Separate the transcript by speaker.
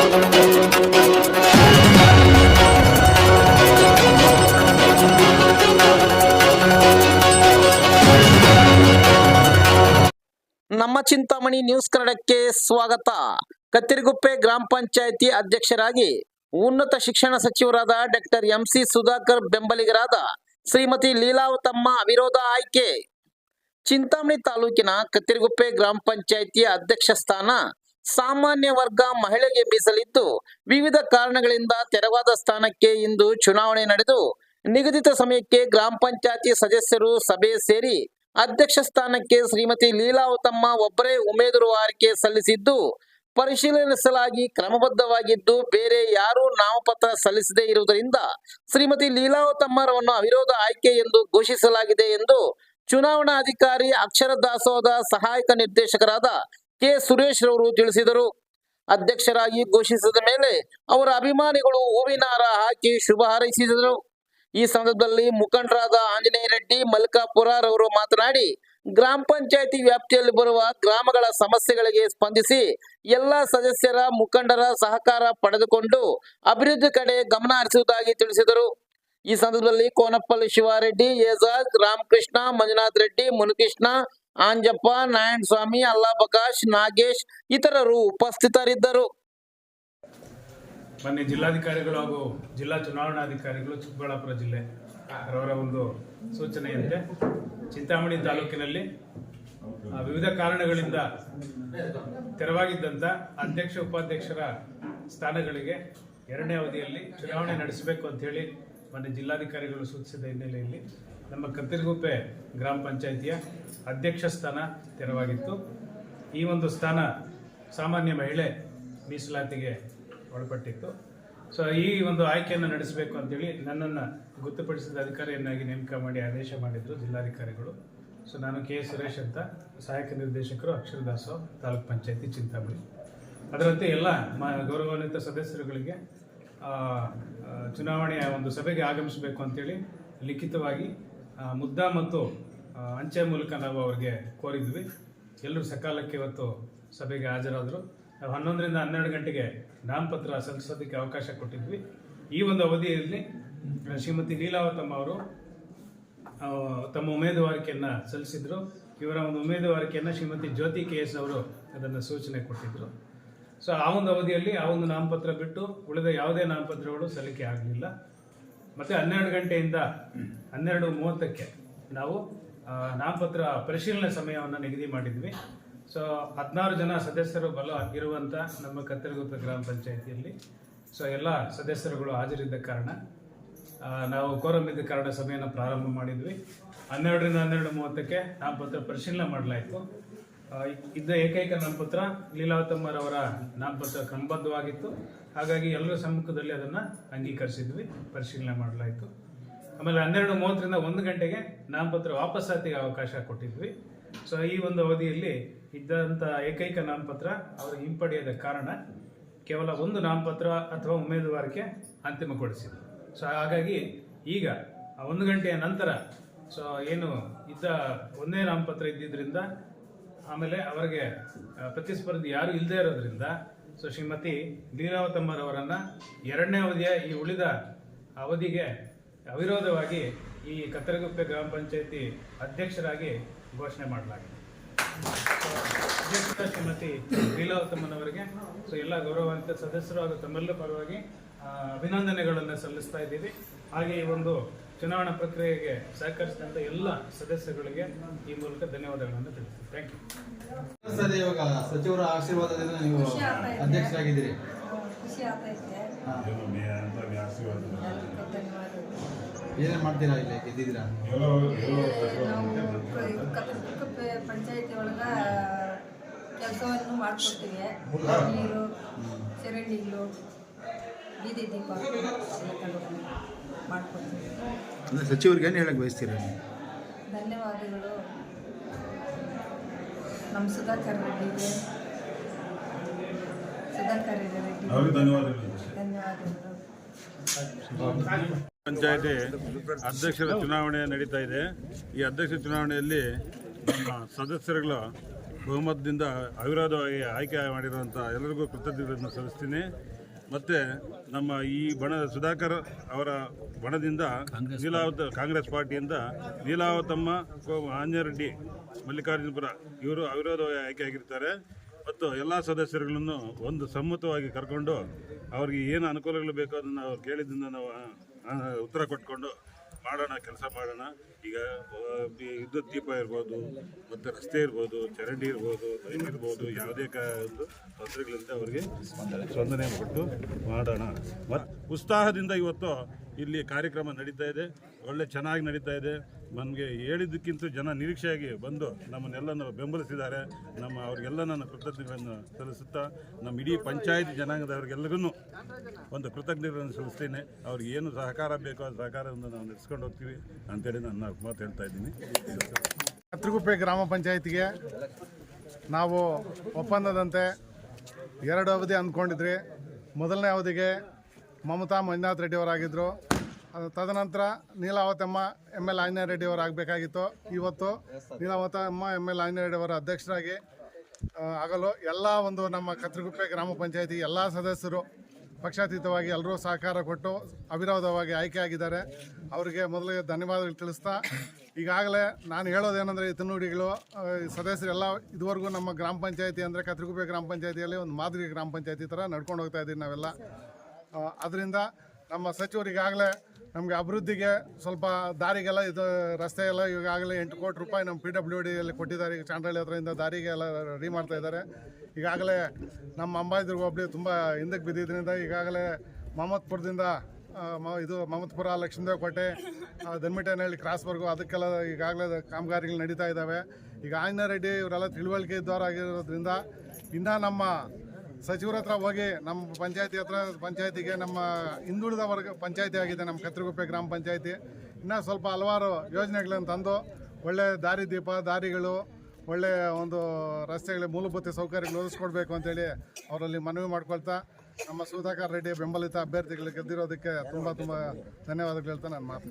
Speaker 1: ನಮ್ಮ ಚಿಂತಾಮಣಿ ನ್ಯೂಸ್ ಕನ್ನಡಕ್ಕೆ ಸ್ವಾಗತ. ಕತ್ತಿರಿಗುಪ್ಪೆ ಗ್ರಾಮ ಪಂಚಾಯಿತಿ ಅಧ್ಯಕ್ಷರಾಗಿ ಉನ್ನತ ಶಿಕ್ಷಣ ಸಚಿವರಾದ ಡಾಕ್ಟರ್ ಎಂ ಸಿ ಸುಧಾಕರ್ ಬೆಂಬಲಿಗರಾದ ಶ್ರೀಮತಿ ಲೀಲಾವತಮ್ಮ ಅವಿರೋಧ ಆಯ್ಕೆ. ಚಿಂತಾಮಣಿ ತಾಲೂಕಿನ ಕತ್ತಿರಿಗುಪ್ಪೆ ಗ್ರಾಮ ಪಂಚಾಯಿತಿ ಅಧ್ಯಕ್ಷ ಸ್ಥಾನ ಸಾಮಾನ್ಯ ವರ್ಗ ಮಹಿಳೆಗೆ ಮೀಸಲಿದ್ದು ವಿವಿಧ ಕಾರಣಗಳಿಂದ ತೆರವಾದ ಸ್ಥಾನಕ್ಕೆ ಇಂದು ಚುನಾವಣೆ ನಡೆದು, ನಿಗದಿತ ಸಮಯಕ್ಕೆ ಗ್ರಾಮ ಪಂಚಾಯತಿ ಸದಸ್ಯರು ಸಭೆ ಸೇರಿ, ಅಧ್ಯಕ್ಷ ಸ್ಥಾನಕ್ಕೆ ಶ್ರೀಮತಿ ಲೀಲಾವತಮ್ಮ ಒಬ್ಬರೇ ಉಮೇದುವಾರಿಕೆ ಸಲ್ಲಿಸಿದ್ದು, ಪರಿಶೀಲಿಸಲಾಗಿ ಕ್ರಮಬದ್ಧವಾಗಿದ್ದು ಬೇರೆ ಯಾರೂ ನಾಮಪತ್ರ ಸಲ್ಲಿಸದೇ ಇರುವುದರಿಂದ ಶ್ರೀಮತಿ ಲೀಲಾವತಮ್ಮರವನ್ನು ಅವಿರೋಧ ಆಯ್ಕೆ ಎಂದು ಘೋಷಿಸಲಾಗಿದೆ ಎಂದು ಚುನಾವಣಾಧಿಕಾರಿ ಅಕ್ಷರ ದಾಸೋಹದ ಸಹಾಯಕ ನಿರ್ದೇಶಕರಾದ ಕೆ. ಸುರೇಶ್ ರವರು ತಿಳಿಸಿದರು. ಅಧ್ಯಕ್ಷರಾಗಿ ಘೋಷಿಸಿದ ಮೇಲೆ ಅವರ ಅಭಿಮಾನಿಗಳು ಹೂವಿನ ಹಾಕಿ ಶುಭ ಹಾರೈಸಿದರು. ಈ ಸಂದರ್ಭದಲ್ಲಿ ಮುಖಂಡರಾದ ಆಂಜನೇಯ ರೆಡ್ಡಿ, ಮಲ್ಕಾಪುರ ರವರು ಮಾತನಾಡಿ, ಗ್ರಾಮ ಪಂಚಾಯತಿ ವ್ಯಾಪ್ತಿಯಲ್ಲಿ ಬರುವ ಗ್ರಾಮಗಳ ಸಮಸ್ಯೆಗಳಿಗೆ ಸ್ಪಂದಿಸಿ ಎಲ್ಲ ಸದಸ್ಯರ, ಮುಖಂಡರ ಸಹಕಾರ ಪಡೆದುಕೊಂಡು ಅಭಿವೃದ್ಧಿ ಕಡೆ ಗಮನ ಹರಿಸುವುದಾಗಿ ತಿಳಿಸಿದರು. ಈ ಸಂದರ್ಭದಲ್ಲಿ ಕೋನಪ್ಪಲ್ಲಿ ಶಿವಾರೆಡ್ಡಿ ಏಜಾಜ್ ರಾಮಕೃಷ್ಣ, ಮಂಜುನಾಥ್ ರೆಡ್ಡಿ, ಮುನಿಕೃಷ್ಣ ಆಂಜಪ್ಪ ನಾರಾಯಣ ಸ್ವಾಮಿ ಅಲ್ಲಾ ಬಕಾಶ್ ನಾಗೇಶ್ ಇತರರು ಉಪಸ್ಥಿತರಿದ್ದರು.
Speaker 2: ಮೊನ್ನೆ ಜಿಲ್ಲಾಧಿಕಾರಿಗಳು ಹಾಗೂ ಜಿಲ್ಲಾ ಚುನಾವಣಾಧಿಕಾರಿಗಳು ಚಿಕ್ಕಬಳ್ಳಾಪುರ ಜಿಲ್ಲೆ ಅವರ ಒಂದು ಸೂಚನೆಯಂತೆ ಚಿಂತಾಮಣಿ ತಾಲೂಕಿನಲ್ಲಿ ವಿವಿಧ ಕಾರಣಗಳಿಂದ ತೆರವಾಗಿದ್ದಂಥ ಅಧ್ಯಕ್ಷ, ಉಪಾಧ್ಯಕ್ಷರ ಸ್ಥಾನಗಳಿಗೆ ಎರಡನೇ ಅವಧಿಯಲ್ಲಿ ಚುನಾವಣೆ ನಡೆಸಬೇಕು ಅಂತ ಹೇಳಿ ಮೊನ್ನೆ ಜಿಲ್ಲಾಧಿಕಾರಿಗಳು ಸೂಚಿಸಿದ ಹಿನ್ನೆಲೆಯಲ್ಲಿ ನಮ್ಮ ಕತ್ತಿರಗುಪ್ಪೆ ಗ್ರಾಮ ಪಂಚಾಯಿತಿಯ ಅಧ್ಯಕ್ಷ ಸ್ಥಾನ ತೆರವಾಗಿತ್ತು. ಈ ಒಂದು ಸ್ಥಾನ ಸಾಮಾನ್ಯ ಮಹಿಳೆ ಮೀಸಲಾತಿಗೆ ಒಳಪಟ್ಟಿತ್ತು. ಸೊ ಈ ಒಂದು ಆಯ್ಕೆಯನ್ನು ನಡೆಸಬೇಕು ಅಂತೇಳಿ ನನ್ನನ್ನು ಗೊತ್ತುಪಡಿಸಿದ ಅಧಿಕಾರಿಯನ್ನಾಗಿ ನೇಮಕ ಮಾಡಿ ಆದೇಶ ಮಾಡಿದ್ರು ಜಿಲ್ಲಾಧಿಕಾರಿಗಳು. ಸೊ ನಾನು ಕೆ ಸುರೇಶ್ ಅಂತ ಸಹಾಯಕ ನಿರ್ದೇಶಕರು ಅಕ್ಷರದಾಸು ತಾಲೂಕ್ ಪಂಚಾಯತಿ ಚಿಂತಾಮಣಿ. ಅದರಂತೆ ಎಲ್ಲ ಮ ಗೌರವಾನ್ವಿತ ಸದಸ್ಯರುಗಳಿಗೆ ಚುನಾವಣೆಯ ಒಂದು ಸಭೆಗೆ ಆಗಮಿಸಬೇಕು ಅಂತೇಳಿ ಲಿಖಿತವಾಗಿ ಮುದ್ದ ಮತ್ತು ಅಂಚೆ ಮೂಲಕ ನಾವು ಅವ್ರಿಗೆ ಕೋರಿದ್ವಿ. ಎಲ್ಲರೂ ಸಕಾಲಕ್ಕೆ ಇವತ್ತು ಸಭೆಗೆ ಹಾಜರಾದರು. ನಾವು ಹನ್ನೊಂದರಿಂದ ಹನ್ನೆರಡು ಗಂಟೆಗೆ ನಾಮಪತ್ರ ಸಲ್ಲಿಸೋದಕ್ಕೆ ಅವಕಾಶ ಕೊಟ್ಟಿದ್ವಿ. ಈ ಒಂದು ಅವಧಿಯಲ್ಲಿ ಶ್ರೀಮತಿ ಲೀಲಾವತಮ್ಮ ಅವರು ತಮ್ಮ ಉಮೇದುವಾರಿಕೆಯನ್ನು ಸಲ್ಲಿಸಿದ್ರು. ಇವರ ಒಂದು ಉಮೇದುವಾರಿಕೆಯನ್ನು ಶ್ರೀಮತಿ ಜ್ಯೋತಿ ಕೆ ಎಸ್ ಅವರು ಅದನ್ನು ಸೂಚನೆ ಕೊಟ್ಟಿದ್ದರು ಸೊ ಆ ಒಂದು ಅವಧಿಯಲ್ಲಿ ಆ ಒಂದು ನಾಮಪತ್ರ ಬಿಟ್ಟು ಉಳಿದ ಯಾವುದೇ ನಾಮಪತ್ರಗಳು ಸಲ್ಲಿಕೆ ಆಗಲಿಲ್ಲ. ಮತ್ತು ಹನ್ನೆರಡು ಗಂಟೆಯಿಂದ ಹನ್ನೆರಡು ಮೂವತ್ತಕ್ಕೆ ನಾವು ನಾಮಪತ್ರ ಪರಿಶೀಲನೆ ಸಮಯವನ್ನು ನಿಗದಿ ಮಾಡಿದ್ವಿ. ಸೊ ಹದಿನಾರು ಜನ ಸದಸ್ಯರು ಬಲ ಇರುವಂಥ ನಮ್ಮ ಕತ್ತರಗುಪ್ಪೆ ಗ್ರಾಮ ಪಂಚಾಯಿತಿಯಲ್ಲಿ. ಸೊ ಎಲ್ಲ ಸದಸ್ಯರುಗಳು ಹಾಜರಿದ್ದ ಕಾರಣ ನಾವು ಕೋರಂ ಇದ್ದ ಕಾರಣ ಸಮಯನ ಪ್ರಾರಂಭ ಮಾಡಿದ್ವಿ. ಹನ್ನೆರಡರಿಂದ ಹನ್ನೆರಡು ಮೂವತ್ತಕ್ಕೆ ನಾಮಪತ್ರ ಪರಿಶೀಲನೆ ಮಾಡಲಾಯಿತು. ಇದ್ದ ಏಕೈಕ ನಾಮಪತ್ರ ಲೀಲಾವತಮ್ಮರವರ ನಾಮಪತ್ರ ಕ್ರಮಬದ್ಧವಾಗಿತ್ತು. ಹಾಗಾಗಿ ಎಲ್ಲರ ಸಮ್ಮುಖದಲ್ಲಿ ಅದನ್ನು ಅಂಗೀಕರಿಸಿದ್ವಿ, ಪರಿಶೀಲನೆ ಮಾಡಲಾಯಿತು. ಆಮೇಲೆ ಹನ್ನೆರಡು ಮೂವತ್ತರಿಂದ ಒಂದು ಗಂಟೆಗೆ ನಾಮಪತ್ರ ವಾಪಸ್ಸಾತಿಗೆ ಅವಕಾಶ ಕೊಟ್ಟಿದ್ವಿ. ಸೊ ಈ ಒಂದು ಅವಧಿಯಲ್ಲಿ ಇದ್ದಂಥ ಏಕೈಕ ನಾಮಪತ್ರ ಅವರು ಹಿಂಪಡೆಯದ ಕಾರಣ ಕೇವಲ ಒಂದು ನಾಮಪತ್ರ ಅಥವಾ ಉಮೇದುವಾರಿಕೆ ಅಂತಿಮಗೊಳಿಸಿದ್ರು ಸೊ ಹಾಗಾಗಿ ಈಗ ಒಂದು ಗಂಟೆಯ ನಂತರ ಸೊ ಏನು ಇದ್ದ ಒಂದೇ ನಾಮಪತ್ರ ಇದ್ದಿದ್ದರಿಂದ ಆಮೇಲೆ ಅವರಿಗೆ ಪ್ರತಿಸ್ಪರ್ಧಿ ಯಾರು ಇಲ್ಲದೆ ಇರೋದ್ರಿಂದ, ಸೊ ಶ್ರೀಮತಿ ಲೀಲಾವತಮ್ಮರವರನ್ನ ಎರಡನೇ ಅವಧಿಯ ಈ ಉಳಿದ ಅವಧಿಗೆ ಅವಿರೋಧವಾಗಿ ಈ ಕತ್ತರಗುಪ್ಪೆ ಗ್ರಾಮ ಪಂಚಾಯತಿ ಅಧ್ಯಕ್ಷರಾಗಿ ಘೋಷಣೆ ಮಾಡಲಾಗಿದೆ. ಶ್ರೀಮತಿ ಲೀಲಾವತಮ್ಮನವರಿಗೆ ಸೊ ಎಲ್ಲ ಗೌರವಾನ್ವಿತ ಸದಸ್ಯರು ಹಾಗೂ ತಮ್ಮೆಲ್ಲ ಪರವಾಗಿ ಅಭಿನಂದನೆಗಳನ್ನು ಸಲ್ಲಿಸ್ತಾ ಇದ್ದೀವಿ. ಹಾಗೆ ಈ ಒಂದು ಚುನಾವಣಾ ಪ್ರಕ್ರಿಯೆಗೆ ಸಹಕರಿಸಿದಂಥ ಎಲ್ಲ ಸದಸ್ಯಗಳಿಗೆ ಈ ಮೂಲಕ ಧನ್ಯವಾದಗಳನ್ನು ತಿಳಿಸ್ತೀನಿ. ಥ್ಯಾಂಕ್ ಯು
Speaker 3: ಸರ್ ಇವಾಗ ಸಚಿವರ ಆಶೀರ್ವಾದದಿಂದ ನೀವು
Speaker 4: ಖುಷಿ
Speaker 3: ಅಧ್ಯಕ್ಷರಾಗಿದ್ದೀರಿ.
Speaker 4: ಖುಷಿ ಆಗ್ತೈತೆ
Speaker 3: ಹಾ.
Speaker 4: ಎಲ್ಲರಿಗೂ ಧನ್ಯವಾದಗಳು.
Speaker 3: ಏನೇನ್ ಮಾಡ್ತೀರಾ ಇಲ್ಲಿ ಗೆದ್ದಿದ್ದೀರಾ?
Speaker 4: ಪಂಚಾಯತಿ ಒಳಗ ಕೆಲಸವನ್ನು ಮಾಡ್ಕೊಡ್ತೀವಿ. ನೀರು ಚರಂಡಿಗಳು ಬೀದಿ ದೀಪ. ಮಾಡ್ಕೊಡ್ತೀವಿ
Speaker 5: ಅಂದ್ರೆ ಸಚಿವರಿಗೆ ಏನು ಹೇಳಕ್ಕೆ ಬಯಸ್ತೀರಾ
Speaker 4: ಧನ್ಯವಾದಗಳು. ನಮ್ಮ ಸುಧಾಕರ್ ರೆಡ್ಡಿಗೆ. ಸುಧಾಕರ್ ರೆಡ್ಡಿ. ಧನ್ಯವಾದಗಳು.
Speaker 6: ಪಂಚಾಯತಿ ಅಧ್ಯಕ್ಷರ ಚುನಾವಣೆ ನಡೀತಾ ಇದೆ. ಈ ಅಧ್ಯಕ್ಷ ಚುನಾವಣೆಯಲ್ಲಿ ನಮ್ಮ ಸದಸ್ಯರುಗಳ ಬಹುಮತದಿಂದ ಅವಿರೋಧವಾಗಿ ಆಯ್ಕೆ ಮಾಡಿರುವಂಥ ಎಲ್ಲರಿಗೂ ಕೃತಜ್ಞತೆಯನ್ನು ಸಲ್ಲಿಸ್ತೀನಿ. ಮತ್ತು ನಮ್ಮ ಈ ಬಣ ಸುಧಾಕರ್ ಅವರ ಬಣದಿಂದ ನೀಲಾವತ ಕಾಂಗ್ರೆಸ್ ಪಾರ್ಟಿಯಿಂದ ನೀಲಾವತಮ್ಮ ಆಂಜರೆಡ್ಡಿ ಮಲ್ಲಿಕಾರ್ಜುನಪುರ ಇವರು ಅವಿರೋಧವಾಗಿ ಆಯ್ಕೆಯಾಗಿರ್ತಾರೆ. ಮತ್ತು ಎಲ್ಲ ಸದಸ್ಯರುಗಳನ್ನು ಒಂದು ಸಮ್ಮತವಾಗಿ ಕರ್ಕೊಂಡು ಅವ್ರಿಗೆ ಏನು ಅನುಕೂಲಗಳು ಬೇಕೋ ಅದನ್ನು ಅವ್ರು ಕೇಳಿದ್ದನ್ನು ನಾವು ಉತ್ತರ ಕೊಟ್ಕೊಂಡು ಮಾಡೋಣ, ಕೆಲಸ ಮಾಡೋಣ. ಈಗ ವಿದ್ಯುತ್ ದೀಪ ಇರ್ಬೋದು, ಮತ್ತು ರಸ್ತೆ ಇರ್ಬೋದು, ಚರಂಡಿ ಇರ್ಬೋದು ಲೈನ್ ಇರ್ಬೋದು, ಯಾವುದೇ ಒಂದು ತೊಂದರೆಗಳಿಂದ ಅವರಿಗೆ ಸ್ಪಂದನೆ ಕೊಟ್ಟು ಮಾಡೋಣ. ಮತ್ತು ಉತ್ಸಾಹದಿಂದ ಇವತ್ತು ಇಲ್ಲಿ ಕಾರ್ಯಕ್ರಮ ನಡೀತಾ ಇದೆ. ಒಳ್ಳೆ ಚೆನ್ನಾಗಿ ನಡೀತಾ ಇದೆ. ನಮಗೆ ಹೇಳಿದ್ದಕ್ಕಿಂತ ಜನ ನಿರೀಕ್ಷೆಯಾಗಿ ಬಂದು ನಮ್ಮನ್ನೆಲ್ಲನೂ ಬೆಂಬಲಿಸಿದ್ದಾರೆ. ನಮ್ಮ ಅವ್ರಿಗೆಲ್ಲ ನನ್ನ ಕೃತಜ್ಞತೆಗಳನ್ನು ಸಲ್ಲಿಸುತ್ತಾ ನಮ್ಮ ಇಡೀ ಪಂಚಾಯತ್ ಜನಾಂಗದವ್ರಿಗೆಲ್ಲರಿಗೂ ಒಂದು ಕೃತಜ್ಞತೆಗಳನ್ನು ಸಲ್ಲಿಸ್ತೇನೆ. ಅವ್ರಿಗೆ ಏನು ಸಹಕಾರ ಬೇಕೋ ಆ ಸಹಕಾರವನ್ನು ನಾವು ನಡೆಸ್ಕೊಂಡು ಹೋಗ್ತೀವಿ ಅಂತೇಳಿ ನನ್ನ ಮಾತು ಹೇಳ್ತಾ ಇದ್ದೀನಿ.
Speaker 7: ಕತ್ರಗುಪ್ಪೆ ಗ್ರಾಮ ಪಂಚಾಯತಿಗೆ ನಾವು ಒಪ್ಪಂದದಂತೆ ಎರಡು ಅವಧಿ ಅಂದ್ಕೊಂಡಿದ್ರಿ ಮೊದಲನೇ ಅವಧಿಗೆ ಮಮತಾ ಮಂಜುನಾಥ್ ರೆಡ್ಡಿ ಅವರಾಗಿದ್ದರು ಅದು ತದನಂತರ ನೀಲಾವತಮ್ಮ ಎಂ ಎಲ್ ಆಂಜನೇಯ ರೆಡ್ಡಿ ಅವರು ಆಗಬೇಕಾಗಿತ್ತು ಇವತ್ತು ನೀಲಾವತಮ್ಮ ಎಂ ಎಲ್ ಆಂಜನೇಯ ರೆಡ್ಡಿ ಅವರ ಅಧ್ಯಕ್ಷರಾಗಿ ಆಗಲು ಎಲ್ಲ ಒಂದು ನಮ್ಮ ಕತ್ರಗುಪ್ಪೆ ಗ್ರಾಮ ಪಂಚಾಯತಿ ಎಲ್ಲ ಸದಸ್ಯರು ಪಕ್ಷಾತೀತವಾಗಿ ಎಲ್ಲರೂ ಸಹಕಾರ ಕೊಟ್ಟು ಅವಿರೋಧವಾಗಿ ಆಯ್ಕೆಯಾಗಿದ್ದಾರೆ ಅವರಿಗೆ ಮೊದಲಿಗೆ ಧನ್ಯವಾದಗಳು ತಿಳಿಸ್ತಾ, ಈಗಾಗಲೇ ನಾನು ಹೇಳೋದೇನೆಂದರೆ ಈ ತಿನ್ನುಡಿಗಳು ಸದಸ್ಯರೆಲ್ಲ ಇದುವರೆಗೂ ನಮ್ಮ ಗ್ರಾಮ ಪಂಚಾಯತಿ ಅಂದರೆ ಕತ್ರಗುಪ್ಪೆ ಗ್ರಾಮ ಪಂಚಾಯತಿಯಲ್ಲಿ ಒಂದು ಮಾದರಿ ಗ್ರಾಮ ಪಂಚಾಯತಿ ಥರ ನಡ್ಕೊಂಡು ಹೋಗ್ತಾ ಇದ್ದೀವಿ ನಾವೆಲ್ಲ. ಅದರಿಂದ ನಮ್ಮ ಸಚಿವರಿಗಾಗಲೇ ನಮಗೆ ಅಭಿವೃದ್ಧಿಗೆ ಸ್ವಲ್ಪ ದಾರಿಗೆಲ್ಲ ಇದು ರಸ್ತೆ ಎಲ್ಲ ಈಗಾಗಲೇ ಎಂಟು ಕೋಟಿ ರೂಪಾಯಿ ನಮ್ಮ ಪಿ ಡಬ್ಲ್ಯೂ ಡಿಯಲ್ಲಿ ಕೊಟ್ಟಿದ್ದಾರೆ. ಈಗ ಚಾಂಡ್ರಳ್ಳಿ ಹತ್ರದಿಂದ ದಾರಿಗೆ ಎಲ್ಲ ರೆಡಿ ಮಾಡ್ತಾ ಇದ್ದಾರೆ. ಈಗಾಗಲೇ ನಮ್ಮ ಅಂಬಾಜಿದುರ್ಗ ಹೋಬಳಿ ತುಂಬ ಹಿಂದಕ್ಕೆ ಬಿದ್ದಿದ್ದರಿಂದ ಈಗಾಗಲೇ ಮಹಮ್ಮದ್ಪುರದಿಂದ ಮ- ಇದು ಮಹಮ್ಮದ್ಪುರ ಲಕ್ಷ್ಮೀದೇವ್ ಕೋಟೆ ಆ, ದನ್ಮಿಟೇನಹಳ್ಳಿ ಕ್ರಾಸ್ವರೆಗೂ ಅದಕ್ಕೆಲ್ಲ ಈಗಾಗಲೇ ಕಾಮಗಾರಿಗಳು ನಡೀತಾ ಇದ್ದಾವೆ. ಈಗ ಆಂಜನೇಯ ರೆಡ್ಡಿ ಇವರೆಲ್ಲ ತಿಳುವಳಿಕೆ ಇದ್ದವರಾಗಿರೋದ್ರಿಂದ ಇನ್ನೂ ನಮ್ಮ ಸಚಿವರ ಹತ್ರ ಹೋಗಿ ನಮ್ಮ ಪಂಚಾಯತಿ ಹತ್ರ, ಪಂಚಾಯತಿಗೆ ನಮ್ಮ ಹಿಂದುಳಿದ ವರ್ಗ ಪಂಚಾಯತಿ ಆಗಿದೆ, ನಮ್ಮ ಕತ್ರಗುಪ್ಪೆ ಗ್ರಾಮ ಪಂಚಾಯತಿ. ಇನ್ನೂ ಸ್ವಲ್ಪ ಹಲವಾರು ಯೋಜನೆಗಳನ್ನು ತಂದು ಒಳ್ಳೆ ದಾರಿ ದೀಪ, ದಾರಿಗಳು, ಒಳ್ಳೆ ಒಂದು ರಸ್ತೆಗಳ, ಮೂಲಭೂತ ಸೌಕರ್ಯಗಳು ಒದಗಿಸ್ಕೊಡ್ಬೇಕು ಅಂತೇಳಿ ಅವರಲ್ಲಿ ಮನವಿ ಮಾಡ್ಕೊಳ್ತಾ, ನಮ್ಮ ಸುಧಾಕರ್ ರೆಡ್ಡಿ ಬೆಂಬಲಿತ ಅಭ್ಯರ್ಥಿಗಳು ಗೆದ್ದಿರೋದಕ್ಕೆ ತುಂಬ ತುಂಬ ಧನ್ಯವಾದಗಳು ಹೇಳ್ತಾ ನಾನು ಮಾತು